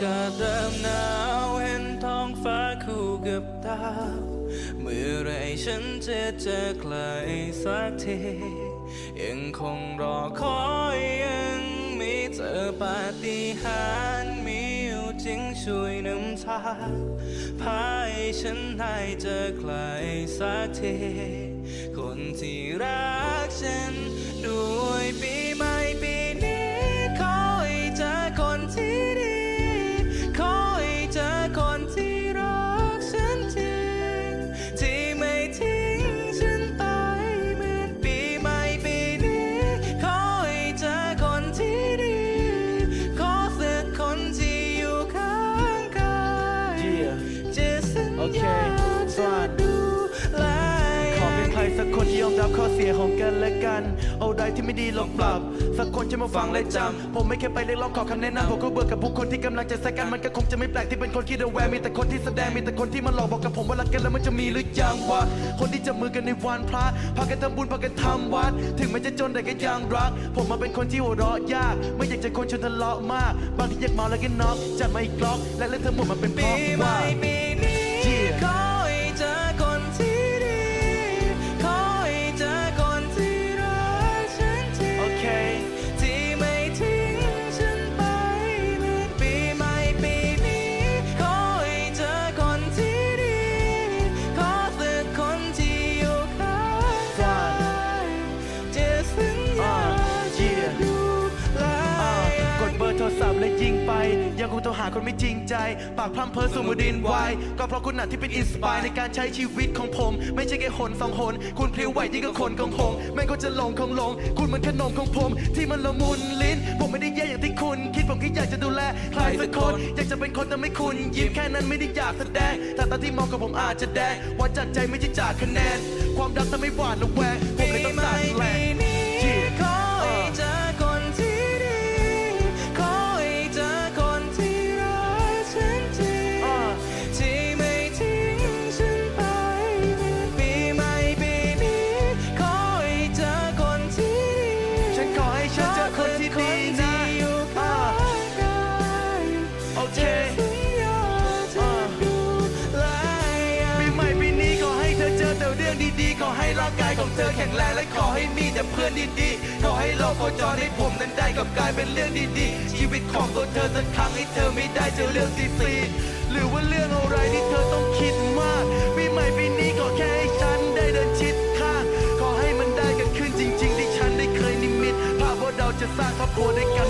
ากาศเริ่มหนาวเห็นท้องฟ้าคู่กับดาเมื่อไรฉันจะเจอใครสักที ยังคงรอคอยยังมีเจอปาฏิหาริย์มีอยู่จริงช่วยนำทางพาให้ฉันได้เจอใครสักที คนที่รักฉัน โอเคญาสวัจะสดีดูแลขอเป็นใครสักคนที่ยอมรับข้อเสียของกันและกัน เอาใดที่ไม่ดีลองปรับ สักคนจะมาฟังและจำ ผมไม่แค่ไปเรียกร้องขอคำแนะนำผมก็เบื่อกับผู้คนที่กำลังจะแซกกันมันก็คงจะไม่แปลกที่เป็นคนที่ระแวงมีแต่คนที่แสดงมีแต่คนที่มาหลอกบอกกับผมว่ารักกันแล้วมันจะมีหรือยังวะคนที่จับมือกันในวันพระพากันทำบุญพากันทำวัด ถึงแม้จะจนแต่ก็ยังรัก ผมมาเป็นคนที่หัวเราะยาก ไม่อยากจะคนชวนทะเลาะมาก บางทีอยากเมาแล้วก็น็อกจัดมาอีกกล็อกและเล่นทั้งหมดมันเป็นเพปีราะใหม่ว่า โทรศัพท์และยิงไป ยังคงโทรหาคนไม่จริงใจ ปากพร่ำเพ้อสูมือดินไหวก็เพราะคุณน่ะที่เป็นอินสปายในการใช้ชีวิตของผม ไม่ใช่แค่หนสองหน คุณพลิ้วไหวยิ่งกับคนของผมแม่งก็จะหลงของหลง คุณเหมือนขนมของผม ที่มันละมุนลิ้น ผมไม่ได้แย่อย่างที่คุณ คิดผมแค่อยากจะดูแลใครสักคนอยากจะเป็นคนแต่ไม่คุณยิ้มแค่นั้นไม่ได้อยากแสดงแต่ตอนที่มองกับผมอาจจะแดงว่าจากใจไม่ใช่จากคะแนน ความรักทำให้หวานระแวงผมเลยต้องตัดแรงางกายของเธอแข็งแรงและขอให้มีแต่เพื่อนดีๆ ขอให้โลกโคจรให้ผมนั้นได้กับกลายเป็นเรื่องดีๆ ชีวิตของตัวเธอสักครั้งให้เธอไม่ได้เจอเรื่องซีซีหรือว่าเรื่องอะไรที่เธอต้องคิดมากปีใหม่ปีนี้ขอแค่ให้ฉันได้เดินชิดข้าง ขอให้มันได้กันขึ้นจริงๆที่ฉันได้เคยนิมิตภาพว่าเราจะสร้างครอบครัวด้วยกัน